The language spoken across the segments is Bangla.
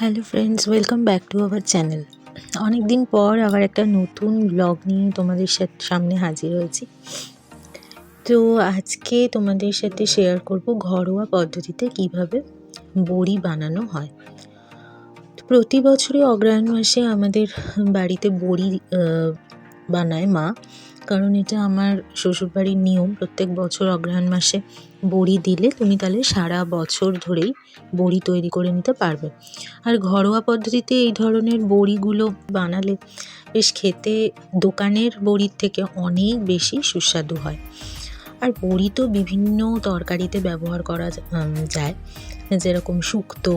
Hello friends welcome back to our channel অনেক দিন পর আবার একটা নতুন ব্লগ নিয়ে তোমাদের সামনে হাজির হয়েছি। তো আজকে তোমাদের সাথে শেয়ার করব ঘরোয়া পদ্ধতিতে কীভাবে বড়ি বানানো হয়। প্রতি বছরই অগ্রহায়ণ মাসে আমাদের বাড়িতে বড়ি বানায় মা। কারণ এটা আমার শ্বশুরবাড়ির নিয়ম, প্রত্যেক বছর অগ্রহায়ণ মাসে বড়ি দিলে তুমি তাহলে সারা বছর ধরেই বড়ি তৈরি করে নিতে পারবে। আর ঘরোয়া পদ্ধতিতে এই ধরনের বড়িগুলো বানালে বেশ খেতে দোকানের বড়ির থেকে অনেক বেশি সুস্বাদু হয়। আর বড়ি তো বিভিন্ন তরকারিতে ব্যবহার করা যায়। যেরকম শুক্তো,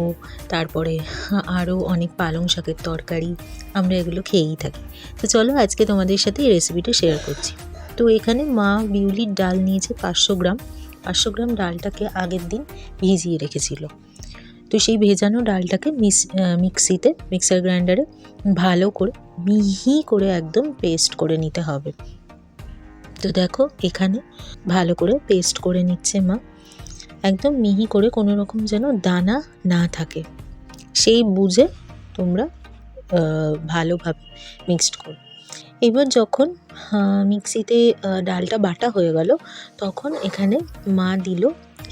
তারপরে আরও অনেক পালং শাকের তরকারি, আমরা এগুলো খেয়েই থাকি। তো চলো আজকে তোমাদের সাথে এই রেসিপিটা শেয়ার করছি। তো এখানে মা বিউলির ডাল নিয়েছে পাঁচশো গ্রাম। পাঁচশো গ্রাম ডালটাকে আগের দিন ভিজিয়ে রেখেছিল। তো সেই ভেজানো ডালটাকে মিস মিক্সিতে, মিক্সার গ্রাইন্ডারে ভালো করে মিহি করে একদম পেস্ট করে নিতে হবে। তো দেখো, এখানে ভালো করে পেস্ট করে নিচ্ছে মা। একদম মিহি করে কোনো রকম যেন দানা না থাকে। সেই বুঝে তোমরা ভালোভাবে মিক্সড করো। এবার যখন মিক্সিতে ডালটা বাটা হয়ে গেল, তখন এখানে মা দিল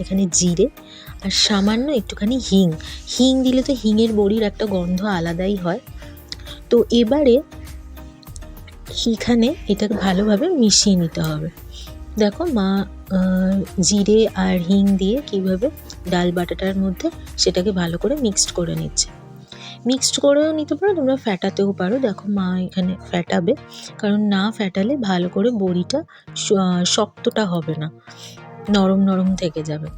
এখানে জিরে আর সামান্য একটুখানি হিং। হিং দিলে তো হিঙের বড়ির একটা গন্ধ আলাদাই হয়। তো এবারে এখানে এটাকে ভালোভাবে মিশিয়ে নিতে হবে। দেখো মা জিরে আর হিং দিয়ে কীভাবে ডাল বাটাটার মধ্যে সেটাকে ভালো করে মিক্সড করে নিচ্ছে। মিক্সড করেও নিতে পারো, তোমরা ফ্যাটাতেও পারো। দেখো মা এখানে ফ্যাটাবে, কারণ না ফ্যাটালে ভালো করে বড়িটা শক্তটা হবে না, নরম নরম থেকে যাবে।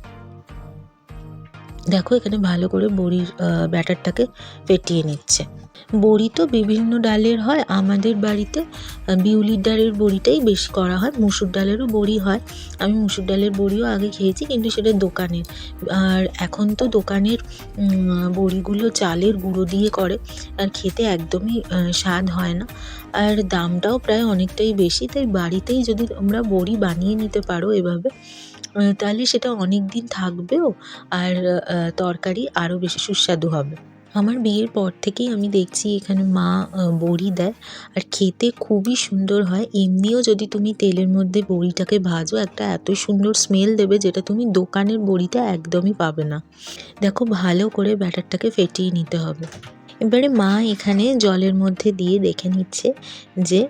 দেখো এখানে ভালো করে বড়ির ব্যাটারটাকে ফেটিয়ে নিচ্ছে। বড়ি তো বিভিন্ন ডালের হয়। আমাদের বাড়িতে বিউলির ডালের বড়িটাই বেশি করা হয়। মুসুর ডালেরও বড়ি হয়। আমি মুসুর ডালের বড়িও আগে খেয়েছি, কিন্তু সেটা দোকানের। আর এখন তো দোকানের বড়িগুলো চালের গুঁড়ো দিয়ে করে। আর খেতে একদমই স্বাদ হয় না। আর দামটাও প্রায় অনেকটাই বেশি, তাই বাড়িতেই যদি তোমরা বড়ি বানিয়ে নিতে পারো এভাবে তাহলে সেটা অনেক দিন থাকবেও। আর তরকারি আরও বেশি সুস্বাদু হবে। আমার বিয়ের পর থেকেই আমি দেখছি এখানে মা বড়ি দেয়। আর খেতে খুবই সুন্দর হয়। এমনিও যদি তুমি তেলের মধ্যে বড়িটাকে ভাজো, একটা এত সুন্দর স্মেল দেবে যেটা তুমি দোকানের বড়িতে একদমই পাবে না। দেখো, ভালো করে ব্যাটারটাকে ফেটিয়ে নিতে হবে। এবারে মা এখানে জলের মধ্যে দিয়ে দেখে নিচ্ছে যে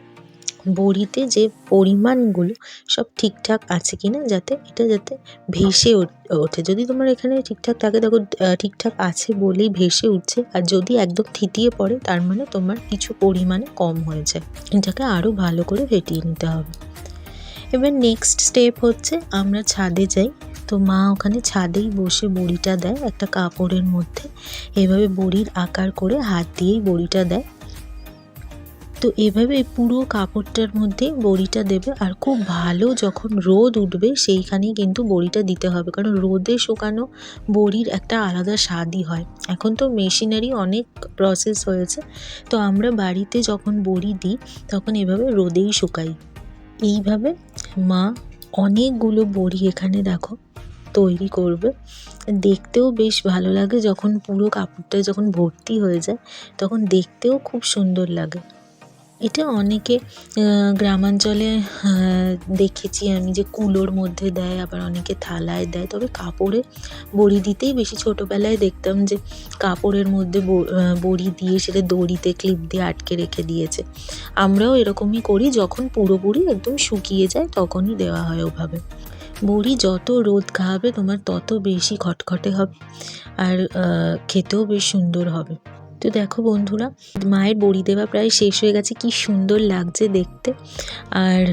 বড়িতে যে পরিমাণগুলো সব ঠিকঠাক আছে কিনা যাতে এটা যাতে ভেসে ওঠ- ওঠে। যদি তোমার এখানে ঠিকঠাক থাকে, দেখো ঠিকঠাক আছে বলেই ভেসে উঠছে। আর যদি একদম থিতিয়ে পড়ে, তার মানে তোমার কিছু পরিমাণে কম হয়ে যায়। এটাকে আরও ভালো করে ফেটিয়ে নিতে হবে। এবার নেক্সট স্টেপ হচ্ছে, আমরা ছাদে যাই। তো মা ওখানে ছাদেই বসে বড়িটা দেয় একটা কাপড়ের মধ্যে। এভাবে বড়ির আকার করে হাত দিয়েই বড়িটা দেয়। তো এভাবে পুরো কাপড়টার মধ্যে বড়িটা দেবে আর খুব ভালো যখন রোদ উঠবে সেইখানেই কিন্তু বড়িটা দিতে হবে। কারণ রোদে শুকানো বড়ির একটা আলাদা স্বাদই হয়। এখন তো মেশিনারি অনেক প্রসেস হয়েছে। তো আমরা বাড়িতে যখন বড়ি দিই, তখন এভাবে রোদেই শুকাই। এইভাবে মা অনেকগুলো বড়ি এখানে দেখো তৈরি করবে। দেখতেও বেশ ভালো লাগে যখন পুরো কাপড়টা যখন ভর্তি হয়ে যায়, তখন দেখতেও খুব সুন্দর লাগে। এটা অনেকে গ্রামাঞ্চলে দেখেছি আমি যে কুলোর মধ্যে দেয়, আবার অনেকে থালায় দেয়। তবে কাপড়ে বড়ি দিতেই বেশি ছোটোবেলায় দেখতাম যে কাপড়ের মধ্যে বড়ি দিয়ে সেটা দড়িতে ক্লিপ দিয়ে আটকে রেখে দিয়েছে। আমরাও এরকমই করি, যখন পুরোপুরি একদম শুকিয়ে যায় তখনই দেওয়া হয় ওভাবে। বড়ি যত রোদ খাওয়াবে তোমার তত বেশি খটখটে হবে, আর খেতেও বেশ সুন্দর হবে। তো দেখো বন্ধুরা, মায়ের বড়ি দেওয়া প্রায় শেষ হয়ে গেছে। কি সুন্দর লাগছে দেখতে। আর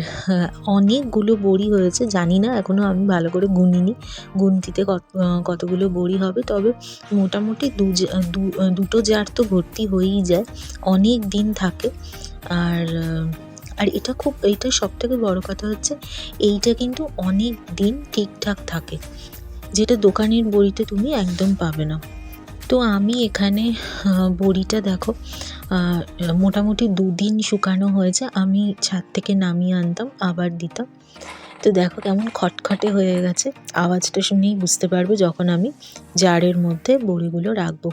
অনেকগুলো বড়ি হয়েছে, জানি না এখনও আমি ভালো করে গুনিনি। গুনতিতে কত কতগুলো বড়ি হবে, তবে মোটামুটি দু দুটো জার তো ভর্তি হয়েই যায়, অনেক দিন থাকে। আর আর এটা খুব, এইটা সব থেকে বড় কথা হচ্ছে, এইটা কিন্তু অনেক দিন ঠিকঠাক থাকে, যেটা দোকানের বড়িতে তুমি একদম পাবে না। তো আমি এখানে বড়িটা দেখো মোটামুটি দুদিন শুকানো হয়েছে। আমি ছাদ থেকে নামিয়ে আনতাম, আবার দিতাম। তো দেখো কেমন খটখটে হয়ে গেছে। আওয়াজটা শুনেই বুঝতে পারবে যখন আমি জারের মধ্যে বড়িগুলো রাখব।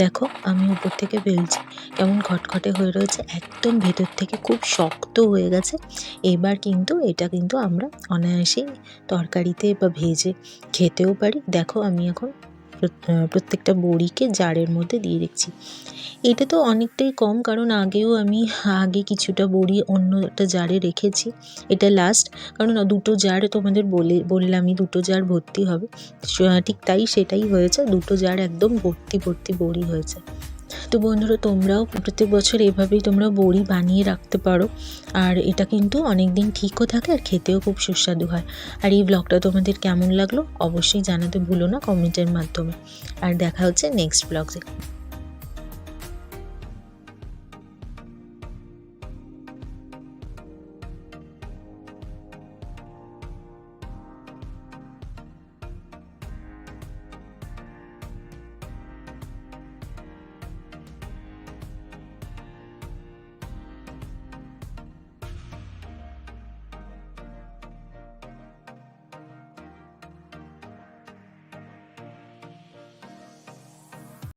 দেখো, আমি উপর থেকে ফেলছি, কেমন খটখটে হয়ে রয়েছে। একদম ভেতর থেকে খুব শক্ত হয়ে গেছে। এবার কিন্তু এটা কিন্তু আমরা অনায়াসেই তরকারিতে বা ভেজে খেতেও পারি। দেখো আমি এখন প্রত্যেকটা বড়িকে জারের মধ্যে দিয়ে দেখছি। এটা তো অনেকটাই কম, কারণ আগেও আমি আগে কিছুটা বড়ি অন্য একটা জারে রেখেছি। এটা লাস্ট কারণ দুটো জার তোমাদের বলে, বললামই দুটো জার ভর্তি হবে। ঠিক তাই সেটাই হয়েছে, দুটো জার একদম ভর্তি ভর্তি বড়ি হয়েছে। তো বন্ধুরা, তোমরাও প্রত্যেক বছর এভাবেই তোমরা বড়ি বানিয়ে রাখতে পারো। আর এটা কিন্তু অনেক দিন ঠিকও থাকে আর খেতেও খুব সুস্বাদু হয়। আর এই ব্লগটা তোমাদের কেমন লাগল অবশ্যই জানাতে ভুলো না কমেন্টের মাধ্যমে। আর দেখা হচ্ছে নেক্সট ব্লগে